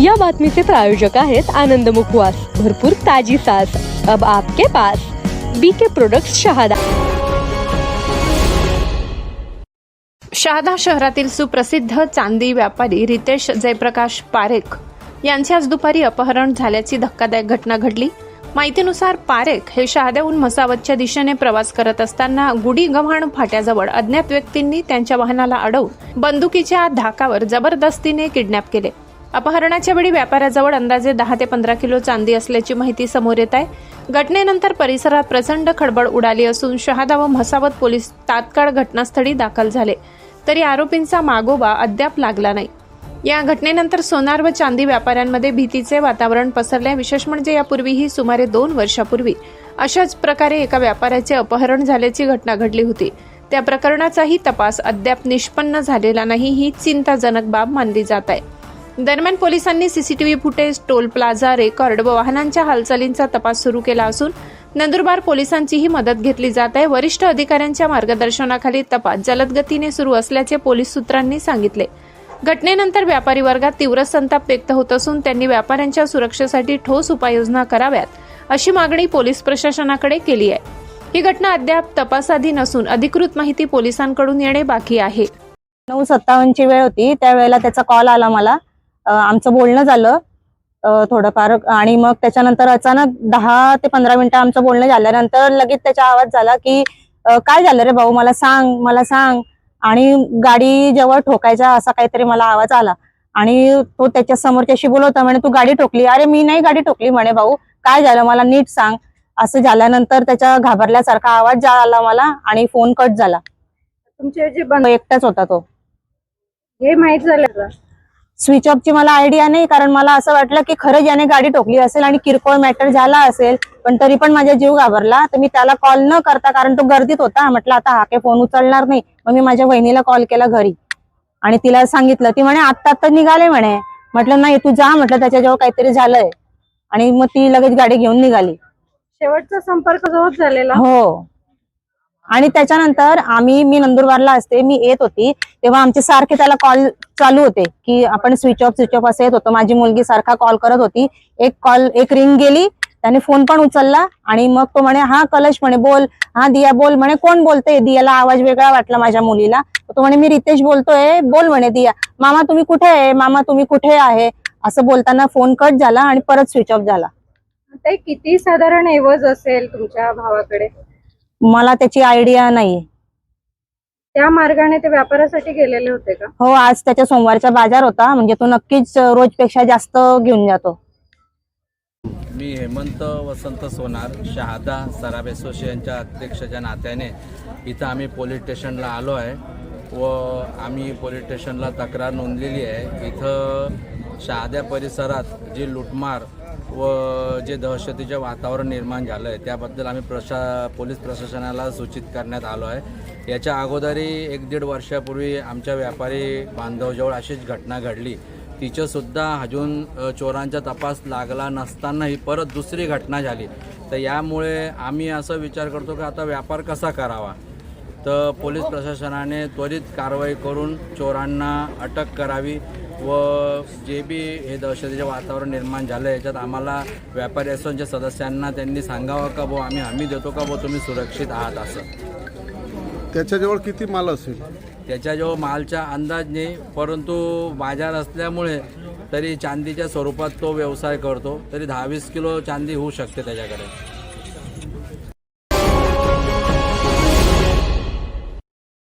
या बातमीचे प्रायोजक आहेत आनंद मुखवास. भरपूर ताजी सास अब आपके pass B K product Shahada. Shahada शहरातील सुप्रसिद्ध चांदी व्यापारी रितेश जयप्रकाश पारेख यांचे आज दुपारी अपहरण झाल्याची धक्कादायक घटना घडली. माहितीनुसार पारेख हे शहाद्याहून मसावतच्या दिशेने प्रवास करत असताना गुढी गव्हाण फाट्याजवळ अज्ञात व्यक्तींनी त्यांच्या वाहनाला अडवून बंदुकीच्या धाकावर जबरदस्तीने किडनॅप केले. अपहरणाच्या वेळी व्यापाऱ्याजवळ अंदाजे दहा ते पंधरा किलो चांदी असल्याची माहिती समोर येत आहे. घटनेनंतर परिसरात प्रचंड खडबड उडाली असून शहादा व म्हसावत पोलीस तात्काळ घटनास्थळी दाखल झाले. तरी आरोपींचा मागोवा अद्याप लागला नाही. या घटनेनंतर सोनार व चांदी व्यापाऱ्यांमध्ये भीतीचे वातावरण पसरले. विशेष म्हणजे यापूर्वीही सुमारे दोन वर्षापूर्वी अशाच प्रकारे एका व्यापाऱ्याचे अपहरण झाल्याची घटना घडली होती. त्या प्रकरणाचाही तपास अद्याप निष्पन्न झालेला नाही ही चिंताजनक बाब मानली जात आहे. दरम्यान पोलिसांनी CCTV footage toll plaza record व वाहनांच्या हालचालींचा तपास सुरू केला असून नंदुरबार पोलिसांचीही मदत घेतली जात आहे. वरिष्ठ अधिकाऱ्यांच्या मार्गदर्शनाखाली तपास जलद गतीने सुरू असल्याचे पोलीस सूत्रांनी सांगितले. घटनेनंतर व्यापारी वर्गात तीव्र संताप व्यक्त होत असून त्यांनी व्यापाऱ्यांच्या सुरक्षेसाठी ठोस उपाययोजना कराव्यात अशी मागणी पोलीस प्रशासनाकडे केली आहे. ही घटना अद्याप तपासाधीन असून अधिकृत माहिती पोलिसांकडून येणे बाकी आहे. नऊ सत्तावन्नची वेळ होती. त्यावेळेला त्याचा कॉल आला मला. आमचं बोलणं झालं. थोडंफार आणि मग त्याच्यानंतर अचानक दहा ते पंधरा मिनिटं आमचं बोलणं झाल्यानंतर लगेच त्याचा आवाज झाला की काय झालं रे भाऊ? मला सांग मला सांग. आणि गाडी जवळ ठोकायचा असा काहीतरी मला आवाज आला. आणि तो त्याच्या समोरच्याशी बोलवता म्हणे तू गाडी ठोकली? अरे मी नाही गाडी ठोकली म्हणे भाऊ. काय झालं? मला नीट सांग. असं झाल्यानंतर त्याच्या घाबरल्यासारखा आवाज आला मला आणि फोन कट झाला. तुमचे जे एकटाच होता तो. हे माहीत झालं स्विच ऑफची मला आयडिया नाही कारण मला असं वाटलं की खरंच याने गाडी ठोकली असेल आणि किरकोळ मॅटर झाला असेल पण तरी पण माझा जीव घाबरला. तर मी त्याला कॉल न करता कारण तो गर्दीत होता म्हटलं आता हा काही फोन उचलणार नाही. मग मी माझ्या वहिनीला कॉल केला घरी. आणि तिला सांगितलं ती म्हणे आत्ता आत्ता निघाले म्हणे. म्हटलं नाही तू जा म्हटलं त्याच्याजवळ काहीतरी झालंय. आणि मग ती लगेच गाडी घेऊन निघाली. शेवटचा संपर्क जोच झालेला. हो. आणि त्याच्यानंतर आम्ही मी नंदुरबारला असते मी येत होती. तेव्हा आमचे सारखे त्याला कॉल चालू होते की आपण स्विच ऑफ स्विच ऑफ असं येत होतो. माझी मुलगी सारखा कॉल करत होती. एक कॉल एक रिंग गेली. त्याने फोन पण उचलला आणि मग तो म्हणे हा कलश म्हणे बोल. हा दिया बोल. म्हणे कोण बोलतोय? दियाला आवाज वेगळा वाटला माझ्या मुलीला. तो म्हणे मी रितेश बोलतोय. बोल म्हणे दिया. मामा तुम्ही कुठे आहे? मामा तुम्ही कुठे आहे? असं बोलताना फोन कट झाला आणि परत स्विच ऑफ झाला. ते किती साधारण एवज असेल तुमच्या भावाकडे? मला त्याची आयडिया नाही त्या मार्गाने ते व्यापारासाठी गेलेले होते का? हो आज त्याच्या सोमवारचा बाजार होता म्हणजे तो नक्कीच रोजपेक्षा जास्त घेऊन जातो. मी हेमंत वसंत सोनार शहादा सराब असोसिएशनच्या अध्यक्षाच्या नात्याने इथं आम्ही पोलीस स्टेशनला आलो आहे व आम्ही पोलीस स्टेशनला तक्रार नोंदलेली आहे. इथं शहाद्या परिसरात जी लुटमार व जे दहशतीचे वातावरण निर्माण झालं आहे त्याबद्दल आम्ही प्रशा पोलीस प्रशासनाला सूचित करण्यात आलो आहे. याच्या अगोदरही एक दीड वर्षापूर्वी आमच्या व्यापारी बांधवजवळ अशीच घटना घडली. तिचंसुद्धा अजून चोरांचा तपास लागला नसतानाही परत दुसरी घटना झाली. तर यामुळे आम्ही असं विचार करतो की आता व्यापार कसा करावा? तर पोलीस प्रशासनाने त्वरित कारवाई करून चोरांना अटक करावी व जे बी हे दहशतीचे वातावरण निर्माण झालं याच्यात आम्हाला व्यापारी असोसिएशनच्या सदस्यांना त्यांनी सांगावं का भाऊ आम्ही हमी देतो का भाऊ तुम्ही सुरक्षित आहात असं. त्याच्याजवळ किती माल असेल? त्याच्याजवळ मालचा अंदाज नाही परंतु बाजार असल्यामुळे तरी चांदीच्या स्वरूपात तो व्यवसाय करतो तरी दहा वीस किलो चांदी होऊ शकते त्याच्याकडे.